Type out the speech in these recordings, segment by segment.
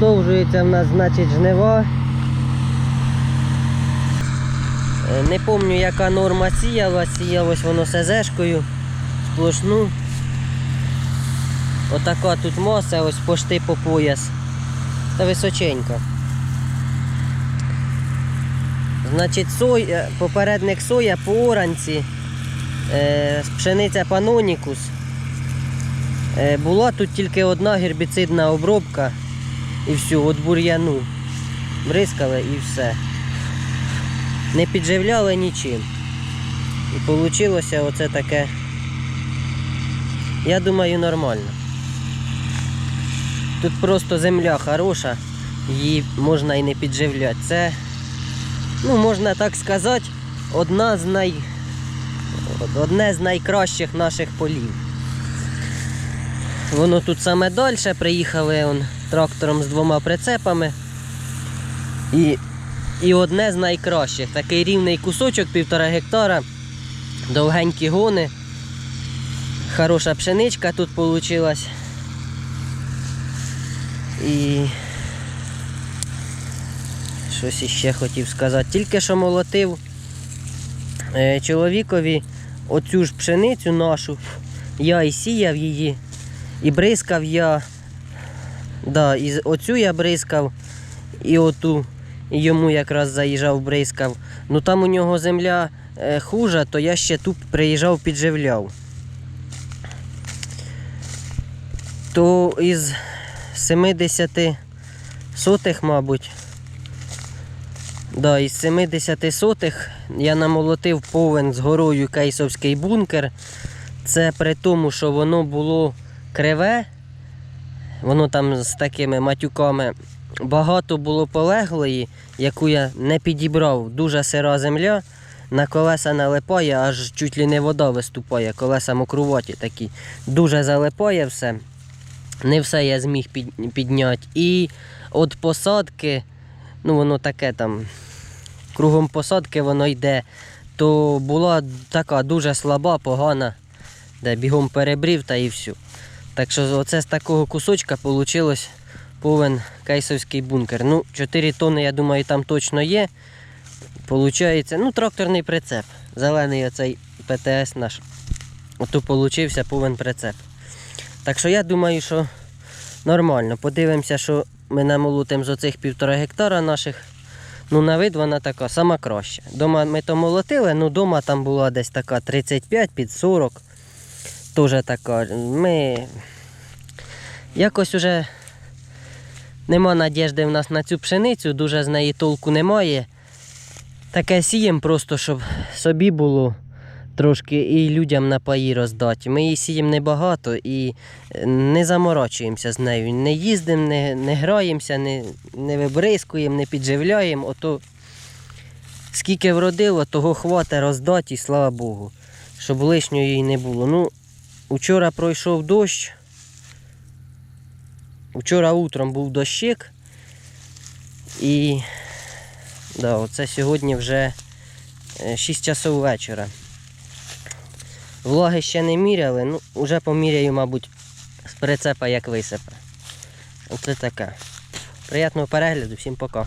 Продовжується в нас, значить, жнива. Е, Не пам'ятаю, яка норма сіяла, сіялось воно СЗшкою сплошну. Отака тут маса, ось пошти по пояс. Та височенька. Значить, соя, попередник соя по оранці, е, пшениця панонікус. Е, була тут тільки одна гербіцидна обробка і все, от бур'яну. Бризкали і все. Не підживляли нічим. І вийшло оце таке. Я думаю, нормально. Тут просто земля хороша, її можна і не підживляти. Це, ну, можна так сказати, одна з най... одне з найкращих наших полів. Воно тут саме далі, приїхали он, трактором з двома прицепами. І, і одне з найкращих. Такий рівний кусочок, півтора гектара, довгенькі гони. Хороша пшеничка тут вийшла. І щось іще хотів сказати. Тільки що молотив е, чоловікові оцю ж пшеницю нашу. Я і сіяв її, і бризкав я. Да, і оцю я бризкав, і оту йому якраз заїжджав, бризкав. Ну там у нього земля е, хужа, то я ще тут приїжджав, підживляв. То із 70 сотих, мабуть. Да, із 70 сотих я намолотив повен з горою кейсовський бункер. Це при тому, що воно було криве, воно там з такими матюками. Багато було полеглої, яку я не підібрав. Дуже сира земля. На колеса налипає, аж чуть ли не вода виступає, колеса мокруваті такі. Дуже залипає все. Не все я зміг під, підняти. І від посадки, ну воно таке там, кругом посадки воно йде, то була така дуже слаба, погана, де бігом перебрів та і все. Так що оце з такого кусочка вийшло повен кейсовський бункер. Ну, 4 тонни, я думаю, там точно є. Получається, ну, тракторний прицеп. Зелений оцей ПТС наш. Ото получився повен прицеп. Так що я думаю, що нормально. Подивимося, що ми намолотимо з оцих півтора гектара наших. Ну, на вид вона така сама краща. Дома ми то молотили, ну дома там була десь така 35 під 40. Теж така. Ми якось уже нема надіжди в нас на цю пшеницю, дуже з неї толку немає. Таке сіємо просто, щоб собі було трошки і людям на паї роздати. Ми її сіємо небагато і е, не заморочуємося з нею. Не їздимо, не, не граємося, не, не вибризкуємо, не підживляємо. Ото скільки вродило, того хвата роздати, і слава Богу, щоб лишньої не було. Ну, Учора пройшов дощ. Вчора утром був дощик. І да, оце сьогодні вже 6 часов вечора. Влаги ще не міряли, ну вже поміряю, мабуть, з прицепа як висипе. Оце таке. Приятного перегляду, всім пока.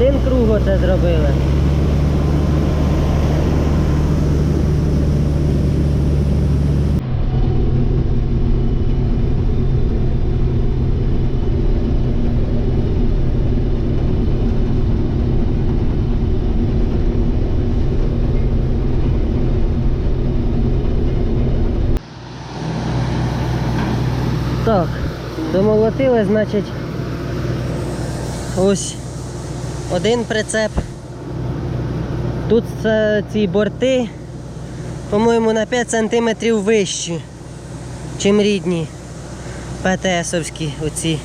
Один круг оце зробили. Так, Домолотили, значить, ось один прицеп. Тут ці борти, по-моєму, на 5 см вищі, чим рідні ПТСовські оці.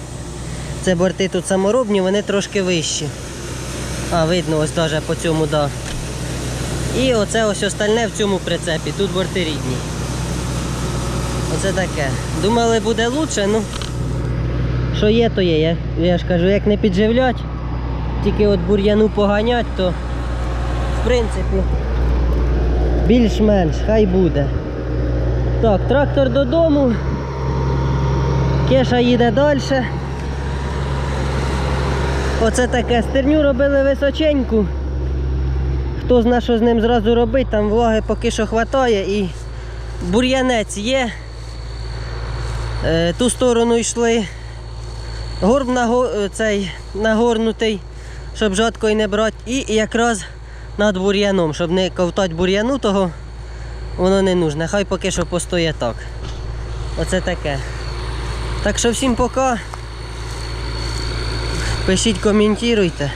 Це борти тут саморобні, вони трошки вищі. А, видно, ось теж по цьому, да. І оце ось остальне в цьому прицепі. Тут борти рідні. Оце таке. Думали буде краще, ну що є, то є. Я, я ж кажу, як не підживлять, тільки от бур'яну поганять, то в принципі більш-менш, хай буде. Так, трактор додому. Кеша їде далі. Оце таке стерню робили височеньку. Хто зна, що з ним зразу робить, там влаги поки що хватає і бур'янець є. Е, ту сторону йшли. Горб е, цей, нагорнутий, щоб жодкою не брати. І якраз над бур'яном, щоб не ковтати бур'яну, того воно не нужне. Хай поки що постоє так. Оце таке. Так що всім пока. Пишіть, коментуйте.